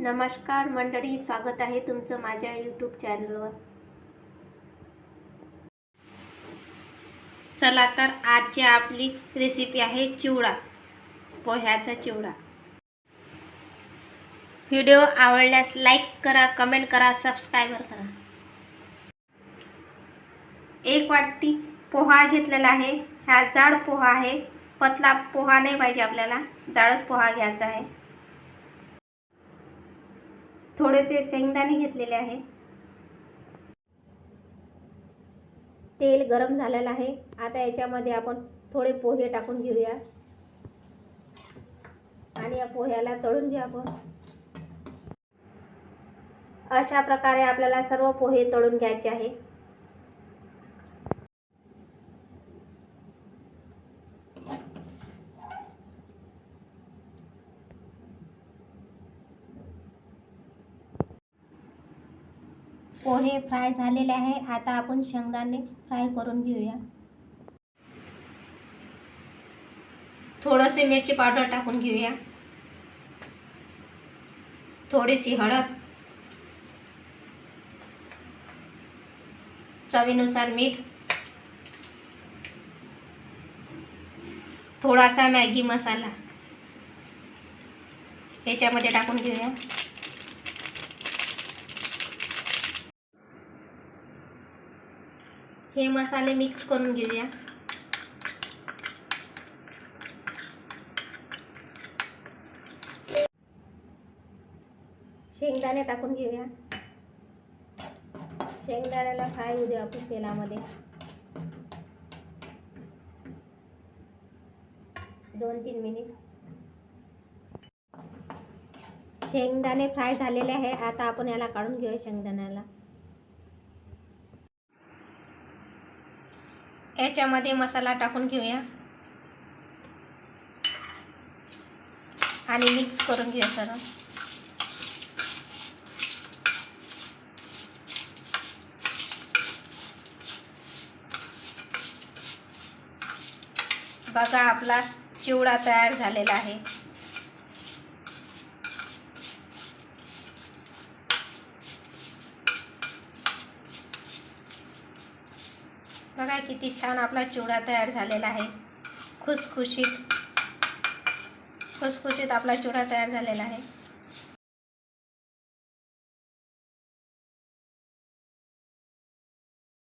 नमस्कार मंडळी स्वागत आहे तुमचं माझ्या यूट्यूब चॅनलवर चला तर आजची आपली रेसिपी आहे चिवडा पोह्याचा चिवडा. व्हिडिओ आवडल्यास लाईक करा कमेंट करा सबस्क्राईबर करा. एक वाटी पोहा घेतलेला आहे. हा जाड पोहा आहे. पतला पोहा नाही पाहिजे आपल्याला. जाडच पोहा घ्यायचा आहे. थोडेसे शेंगदाणे घेतलेले आहे. तेल गरम झालेलं आहे. आता याच्यामध्ये आपण थोडे पोहे टाकून घेऊया. आणि या पोह्याला तळून घेऊ आपण. अशा प्रकारे आपल्याला सर्व पोहे तळून घ्यायचे आहे. पोहे फ्राय झालेले आहे. आता आपण शेंगदाणे फ्राय करून घेऊया. थोडंसे मिरची पावडर टाकून घेऊया. थोडीशी हळद. चवीनुसार मीठ. थोडासा मॅगी मसाला. याच्यामध्ये टाकून घेऊया. हे मसाले मिक्स करून घेऊया. शेंगदाणे टाकून घेऊया. शेंगदाण्याला फ्राय होऊ द्या आपण तेलामध्ये. दोन तीन मिनिट. शेंगदाणे फ्राय झालेले आहे. आता आपण याला काढून घेऊया शेंगदाण्याला. याच्यामध्ये मसाला टाकून घेऊया. आणि मिक्स करून घेऊया सर्व. बघा आपला चिवडा तयार झालेला आहे. बघा किती छान आपला चिवडा तयार झालेला आहे. खुसखुशीत खुसखुशीत आपला चिवडा तयार झालेला आहे.